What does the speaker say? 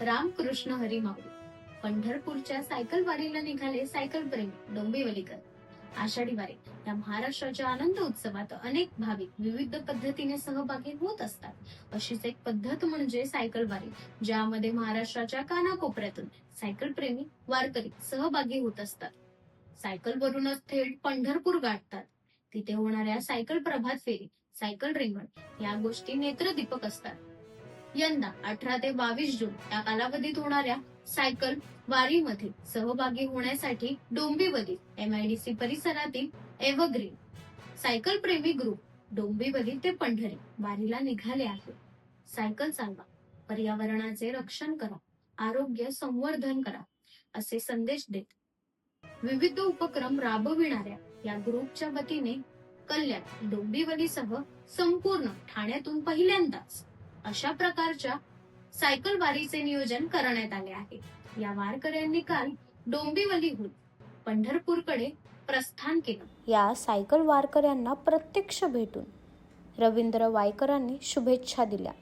रामकृष्ण हरी माऊली पंढरपूरच्या सायकल वारीला निघाले सायकल प्रेमी डोंबिवलीकर. आषाढी वारी. या महाराष्ट्राच्या आनंद उत्सवात अनेक भाविक विविध पद्धतीने सहभागी होत असतात. अशीच एक पद्धत म्हणजे सायकल वारी ज्यामध्ये महाराष्ट्राच्या कानाकोपऱ्यातून सायकल प्रेमी वारकरी सहभागी होत असतात. सायकल वरूनच थेट पंढरपूर गाठतात. तिथे होणाऱ्या सायकल प्रभात फेरी सायकल रिंगण या गोष्टी नेत्रदीपक असतात. यंदा अठरा ते बावीस जून या कालावधीत होणाऱ्या सायकल वारीमध्ये सहभागी होण्यासाठी डोंबिवली एमआयडीसी परिसरातील एव्हरग्रीन सायकल प्रेमी ग्रुप डोंबिवली ते पंढरी वारीला निघाले आहे. सायकल चालवा पर्यावरणाचे रक्षण करा आरोग्य संवर्धन करा असे संदेश देत विविध उपक्रम राबविणाऱ्या या ग्रुपच्या वतीने कल्याण डोंबिवलीसह संपूर्ण ठाण्यातून पहिल्यांदाच अशा प्रकारच्या सायकल वारीचे नियोजन करण्यात आले आहे. या वारकऱ्यांनी काल डोंबिवलीहून पंढरपूरकडे प्रस्थान केलं. या सायकल वारकऱ्यांना प्रत्यक्ष भेटून रवींद्र वायकरांनी शुभेच्छा दिल्या.